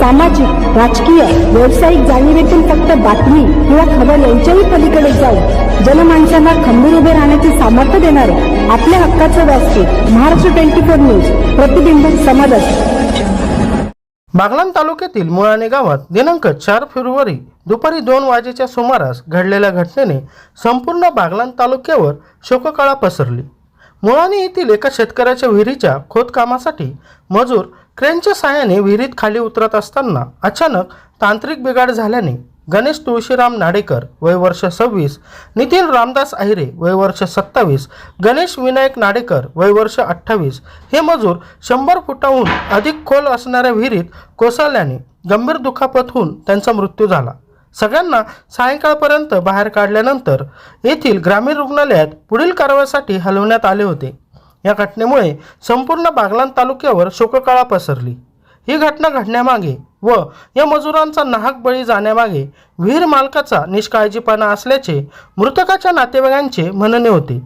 सामाजिक राजकीय व्यावसायिक जाणीवेतून फक्त बातमी किंवा खबर यांच्याही पलीकडे जाऊन जनमानसांना खंबीर उभे राहण्याचे सामर्थ्य देणारे आपल्या हक्काचं व्यासपीठ महाराष्ट्र ट्वेंटी फोर न्यूज प्रतिबिंब समाजात बागलाण तालुक्यातील मुळाणे गावात दिनांक चार फेब्रुवारी दुपारी दोन वाजेच्या सुमारास घडलेल्या घटनेने संपूर्ण बागलाण तालुक्यावर शोककळा पसरली. मुळाने येथील एका शेतकऱ्याच्या विहिरीच्या खोदकामासाठी मजूर क्रेनच्या साहाय्याने विहिरीत खाली उतरत असताना अचानक तांत्रिक बिघाड झाल्याने गणेश तुळशीराम नाडेकर वय वर्ष सव्वीस नितीन रामदास अहिरे वय वर्ष सत्तावीस गणेश विनायक नाडेकर वय वर्ष अठ्ठावीस हे मजूर शंभर फुटाहून अधिक खोल असणाऱ्या विहिरीत कोसळल्याने गंभीर दुखापत होऊन त्यांचा मृत्यू झाला. सगळ्यांना सायंकाळपर्यंत बाहेर काढल्यानंतर येथील ग्रामीण रुग्णालयात पुढील कारवाईसाठी हलवण्यात आले होते. या घटनेमुळे संपूर्ण बागलान तालुक्यावर शोककळा पसरली. ही घटना घडण्यामागे व या मजुरांचा नाहक बळी जाण्यामागे विहीर मालकाचा निष्काळजीपणा असल्याचे मृतकाच्या नातेवाईकांचे म्हणणे होते.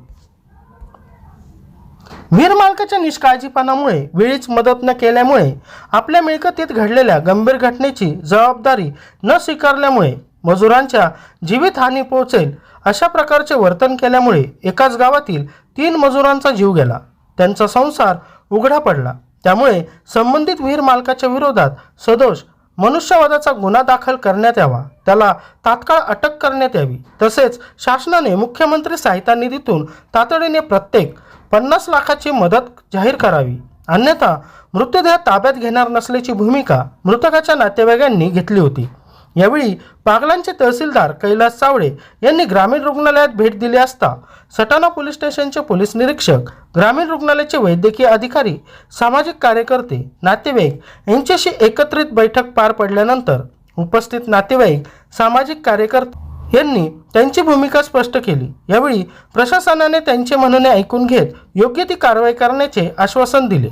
वीर मालकाच्या निष्काळजीपणामुळे वेळीच मदत न केल्यामुळे आपल्या मिळकतीत घडलेल्या गंभीर घटनेची जबाबदारी न स्वीकारल्यामुळे मजुरांच्या जीवितहानी पोहोचेल अशा प्रकारचे वर्तन केल्यामुळे एकाच गावातील तीन मजुरांचा जीव गेला. त्यांचा संसार उघडा पडला. त्यामुळे संबंधित विहीर मालकाच्या विरोधात सदोष मनुष्यवादाचा गुन्हा दाखल करण्यात यावा. त्याला तात्काळ अटक करण्यात यावी. तसेच शासनाने मुख्यमंत्री सहायता निधीतून तातडीने प्रत्येक पन्नास लाखाची मदत जाहीर करावी. अन्यथा मृतदेह ताब्यात घेणार नसल्याची भूमिका मृतकाच्या नातेवाईकांनी घेतली होती. यावेळी पागलांचे तहसीलदार कैलास सावळे यांनी ग्रामीण रुग्णालयात भेट दिली असता सटाणा पोलीस स्टेशनचे पोलीस निरीक्षक ग्रामीण रुग्णालयाचे वैद्यकीय अधिकारी सामाजिक कार्यकर्ते नातेवाईक यांच्याशी एकत्रित बैठक पार पडल्यानंतर उपस्थित नातेवाईक सामाजिक कार्यकर्ते यांनी त्यांची भूमिका स्पष्ट केली. यावेळी प्रशासनाने त्यांचे म्हणणे ऐकून घेत योग्य ती कारवाई करण्याचे आश्वासन दिले.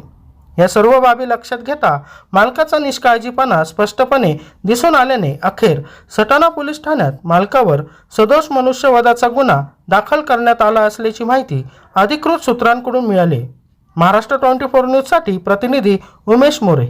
या सर्व बाबी लक्षात घेता मालकाचा निष्काळजीपणा स्पष्टपणे दिसून आल्याने अखेर सटाणा पोलीस ठाण्यात मालकावर सदोष मनुष्यवधाचा गुन्हा दाखल करण्यात आला असल्याची माहिती अधिकृत सूत्रांकडून मिळाली. महाराष्ट्र ट्वेंटी फोर न्यूजसाठी प्रतिनिधी उमेश मोरे.